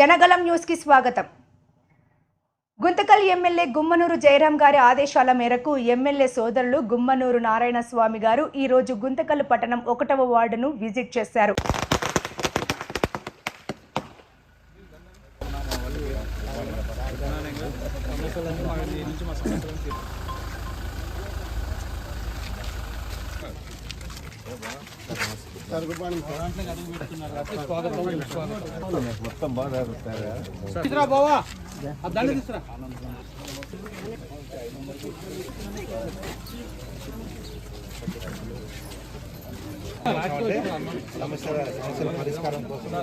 జనగలం న్యూస్కి స్వాగతం. గుంతకల్ ఎమ్మెల్యే గుమ్మనూరు జయరాం గారి ఆదేశాల మేరకు ఎమ్మెల్యే సోదరులు గుమ్మనూరు నారాయణ స్వామి గారు ఈరోజు గుంతకల్ పట్టణం ఒకటవ వార్డును విజిట్ చేశారు. మొత్తం బాగా తీసుకురా బావా. ఆ దండ తీసురా సమస్యల సమస్యల పరిష్కారం కోసం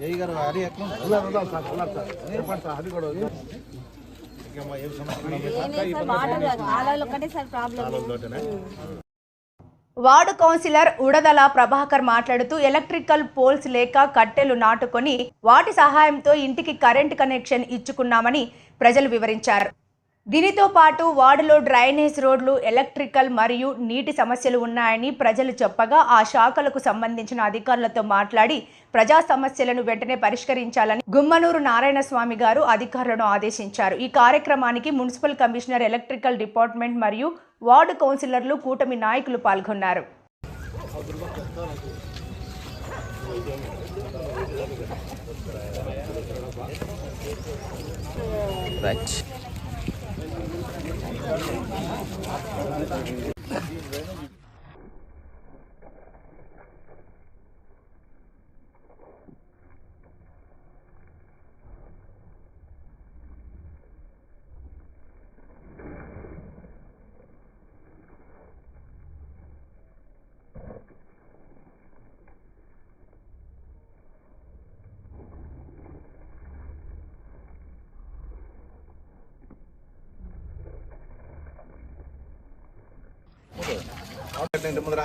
ఏ గారు హరి ఎట్లా అది కూడా ఇంకేమో ఏం సమస్య కాలాలు ఒకటే సార్ ప్రాబ్లం తోటనే వార్డు కౌన్సిలర్ ఉడదల ప్రభాకర్ మాట్లాడుతూ ఎలక్ట్రికల్ పోల్స్ లేక కట్టెలు నాటుకొని వాటి సహాయంతో ఇంటికి కరెంట్ కనెక్షన్ ఇచ్చుకున్నామని ప్రజలు వివరించారు. దీనితో పాటు వార్డులో డ్రైనేజ్ రోడ్లు ఎలక్ట్రికల్ మరియు నీటి సమస్యలు ఉన్నాయని ప్రజలు చెప్పగా ఆ శాఖలకు సంబంధించిన అధికారులతో మాట్లాడి ప్రజా సమస్యలను వెంటనే పరిష్కరించాలని గుమ్మనూరు నారాయణ స్వామి గారు అధికారులను ఆదేశించారు. ఈ కార్యక్రమానికి మున్సిపల్ కమిషనర్ ఎలక్ట్రికల్ డిపార్ట్మెంట్ మరియు వార్డు కౌన్సిలర్లు కూటమి నాయకులు పాల్గొన్నారు. いいですね。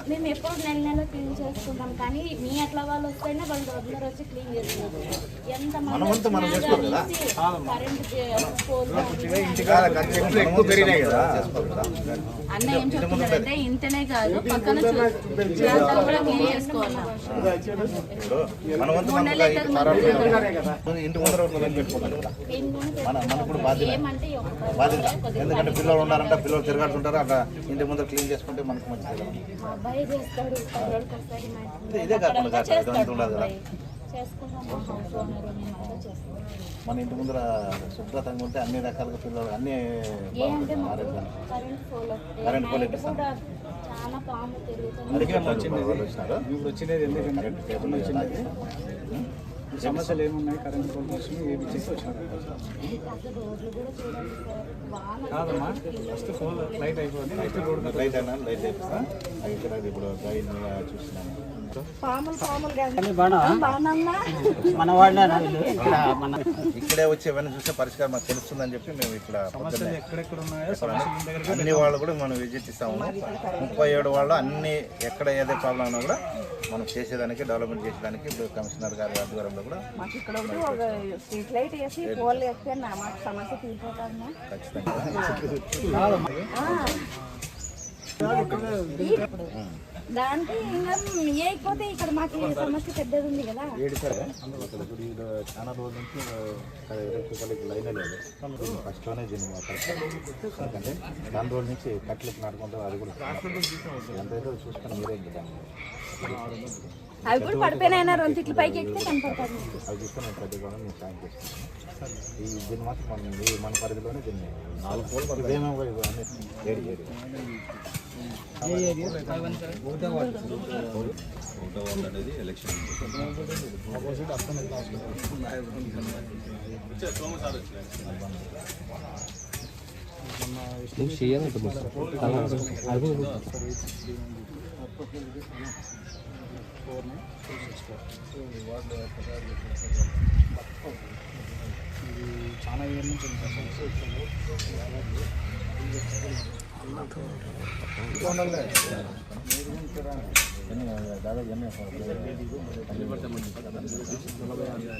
మేము ఎప్పుడు నెల నెల క్లీన్ చేసుకుంటాం కానీ మీ అట్లా వాళ్ళు వస్తేనే వాళ్ళు రోజులర్ వచ్చి క్లీన్ చేస్తున్నారు ఎంత అన్న ఏం చెప్తున్నారంటే ఇంటనే కాదు పక్కన ప్రాంతాలు కూడా క్లీన్ చేసుకోవాలా. ఏమంటే ఎందుకంటే పిల్లలు ఉన్నారంటే పిల్లలు తిరగాడుతుంటారు అట్లా ఇంటి ముందర క్లీన్ చేసుకుంటే మనకు మంచిది. మా అబ్బాయి చేస్తాడు. పది రోజులకి ఒకసారి మా ఇంటి ఇదే- ఇదే కాకుండా అక్కడంతా కాదు, ఇదంతా చేస్తాడు ఉండదు కదా. అబ్బాయి. చేసుకుంటాం మా హౌస్ ఓనర్ మేమంతా చేస్తాం. మన ఇంటి ముందర శుభ్రతంగా ఉంటే అన్ని రకాలుగా పిల్లలు అన్ని ఏ అంటే బాగుంటాయి మాకు ఆరోగ్యం current pole current pole night ఎక్కిస్తాం. కూడా చాలా పాము తిరుగుతుంది అందుకే వచ్చింది వాళ్ళు వచ్చినారు? ఇప్పుడు వచ్చినది ఎందుకంటే కరెంట్ కేబుల్ వచ్చింది. సమస్యలు ఏమున్నాయి? కరెంట్ పోల్ కోసం ఏమి చేసి వాన కాదమ్మా ఫస్ట్ ఫోన్ లైట్ అయిపోయింది. నెక్స్ట్ రోడ్ లైట్ అయినా. లైట్ అయిపోతా ఇక్కడ ఇప్పుడు. గైడ్ చూస్తున్నాను. ఇక్కడ మన ఇక్కడే వచ్చి ఏమైనా చూస్తే పరిష్కారం మాకు తెలుస్తుందని చెప్పి మేము ఇక్కడ అన్ని వాళ్ళు కూడా మనం విజిట్ ఇస్తాము. ముప్పై ఏడు వాళ్ళు అన్ని ఎక్కడ ఏదే ప్రాబ్లం ఉన్నా కూడా మనం చేసేదానికి డెవలప్మెంట్ చేసేదానికి ఇప్పుడు కమిషనర్ గారి ఆధ్వర్యంలో కూడా ఖచ్చితంగా. దాంట్లో ఇంకా వేయకపోతే ఇక్కడ మాకు సమస్య పెద్దది ఉంది కదా. ఏడిసారా అక్కడ గుడి చాలా రోజుల నుంచి ఎలక్ట్రికల్ లైన్ లేదు. ఫస్ట్లోనే దీన్ని మాట్లాడతారు ఎందుకంటే దాని రోజుల నుంచి కట్లకి నాటుకుంటారు అది కూడా ఎంత చూసుకొని మీరే ఇంకా దాన్ని అవి కూడా పడిపోయినాయినా రెండు తిట్లు పైకి ఎక్కితే కనపడతారు మీకు. అవి చూసుకొని నేను ప్రతి కూడా నేను సాయం చేస్తాను. ఈ దీన్ని మాత్రం మనం ఈ మన పరిధిలోనే దీన్ని నాలుగు కోళ్ళు ఇదేమో కూడా ఇది? అన్ని ఏడు ఏడు చాలా ఏళ్ళ నుంచి ఉంది సార్.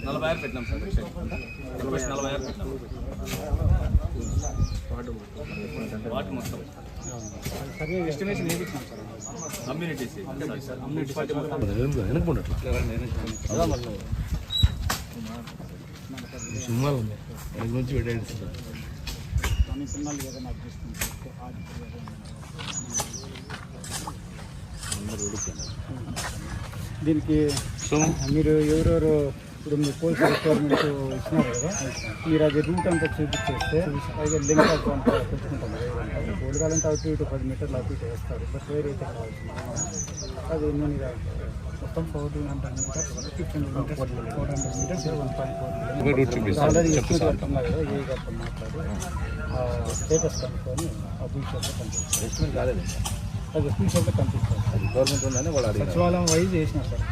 నలభై ఆరు పెట్టినాం. సార్ రిక్వెస్ట్ నలభై ఆరు పెట్టినాం. వాటి మొత్తం. కానీ పిల్లలు ఏదైనా అడ్జస్ట్మెంట్ దీనికి మీరు ఎవరెవరు ఇప్పుడు మీ పోలీస్ రిక్వైర్మెంట్ ఇచ్చినారు కదా మీరు అది రూట్ అంతా చూపించేస్తే పైగా లింక్ అంతా పెట్టుకుంటాం. పోలగాలంటే అటు ఇటు పది మీటర్లు అటు ఇటు వేస్తారు. బట్ వేరే అయితే అది నేను ఇక మొత్తం four hundred metres fifteen metres four hundred metres one point four already estimate కడుతున్నారు కదా ఏ గారితో మాట్లాడి స్టేటస్ కనుక్కొని అఫీషియల్గా పంపిస్తారు అది అఫీషియల్గా పంపిస్తారు అది గవర్నమెంట్ ఉందని వాళ్ళు సచివాలయం వైజ్ చేసిన సార్.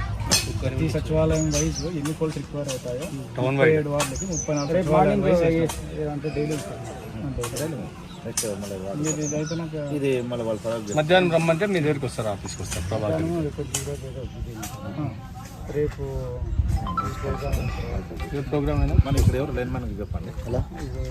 ప్రతి సచివాలయం వైజ్ ఎన్ని కోల్స్ రిక్వైర్ అవుతాయో ముప్పై ఏడు వార్డులకి ముప్పై నాలుగు మార్నింగ్ అంటే డైలీ ఇది మళ్ళీ వాళ్ళు మధ్యాహ్నం రమ్మంటే మీ దగ్గరికి వస్తారు ఆఫీస్కి వస్తారు ప్రభాకర్. మధ్యాహ్నం రేపు ప్రోగ్రామ్. అయినా? మన ఇక్కడ ఎవరు లైన్ మనకి చెప్పండి. ఇది